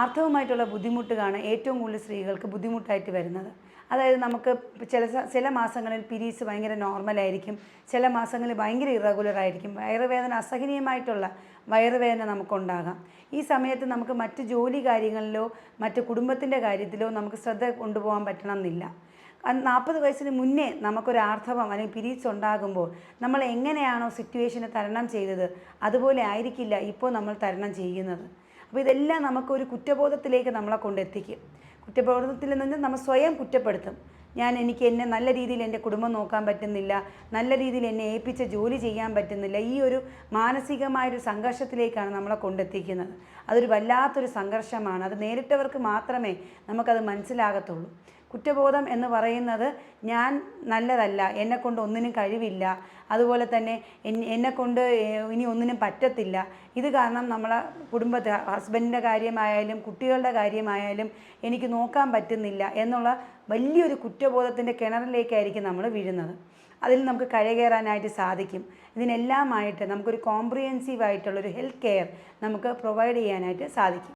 ആർത്തവമായിട്ടുള്ള ബുദ്ധിമുട്ടാണ് ഏറ്റവും കൂടുതൽ സ്ത്രീകൾക്ക് ബുദ്ധിമുട്ടായിട്ട് വരുന്നത്. അതായത് നമുക്ക് ചില ചില മാസങ്ങളിൽ പിരീസ് ഭയങ്കര നോർമലായിരിക്കും ചില മാസങ്ങളിൽ ഭയങ്കര ഇറഗുലർ ആയിരിക്കും. വയറുവേദന അസഹനീയമായിട്ടുള്ള വയറുവേദന നമുക്കുണ്ടാകാം. ഈ സമയത്ത് നമുക്ക് മറ്റ് ജോലി കാര്യങ്ങളിലോ മറ്റ് കുടുംബത്തിന്റെ കാര്യത്തിലോ നമുക്ക് ശ്രദ്ധ കൊണ്ടുപോകാൻ പറ്റണം എന്നില്ല നാൽപ്പത് വയസ്സിന് മുന്നേ നമുക്കൊരു ആർത്തവം അല്ലെങ്കിൽ പിരീഡ്സ് ഉണ്ടാകുമ്പോൾ നമ്മൾ എങ്ങനെയാണോ സിറ്റുവേഷനെ തരണം ചെയ്തത് അതുപോലെ ആയിരിക്കില്ല ഇപ്പോൾ നമ്മൾ തരണം ചെയ്യുന്നത്. അപ്പോൾ ഇതെല്ലാം നമുക്കൊരു കുറ്റബോധത്തിലേക്ക് നമ്മളെ കൊണ്ടെത്തിക്കും. കുറ്റബോധത്തിൽ നിന്ന് നമ്മൾ സ്വയം കുറ്റപ്പെടുത്തും. ഞാൻ എനിക്ക് എന്നെ നല്ല രീതിയിൽ എന്റെ കുടുംബം നോക്കാൻ പറ്റുന്നില്ല നല്ല രീതിയിൽ എന്നെ ഏൽപ്പിച്ച ജോലി ചെയ്യാൻ പറ്റുന്നില്ല ഈ ഒരു മാനസികമായൊരു സംഘർഷത്തിലേക്കാണ് നമ്മളെ കൊണ്ടെത്തിക്കുന്നത്. അതൊരു വല്ലാത്തൊരു സംഘർഷമാണ്. അത് നേരിട്ടവർക്ക് മാത്രമേ നമുക്കത് മനസ്സിലാകത്തുള്ളൂ. കുറ്റബോധം എന്ന് പറയുന്നത് ഞാൻ നല്ലതല്ല എന്നെക്കൊണ്ട് ഒന്നിനും കഴിവില്ല. അതുപോലെ തന്നെ എന്നെക്കൊണ്ട് ഇനി ഒന്നിനും പറ്റത്തില്ല. ഇത് കാരണം നമ്മളെ കുടുംബത്തെ ഹസ്ബൻഡിന്റെ കാര്യമായാലും കുട്ടികളുടെ കാര്യമായാലും എനിക്ക് നോക്കാൻ പറ്റുന്നില്ല എന്നുള്ള വലിയൊരു കുറ്റബോധത്തിന്റെ കിണറിലേക്കായിരിക്കും നമ്മൾ വീഴുന്നത്. അതിൽ നമുക്ക് കരകയറാനായിട്ട് സാധിക്കും. ഇതിനെല്ലാമായിട്ട് നമുക്കൊരു കോംപ്രിഹെൻസീവ് ആയിട്ടുള്ളൊരു ഹെൽത്ത് കെയർ നമുക്ക് പ്രൊവൈഡ് ചെയ്യാനായിട്ട് സാധിക്കും.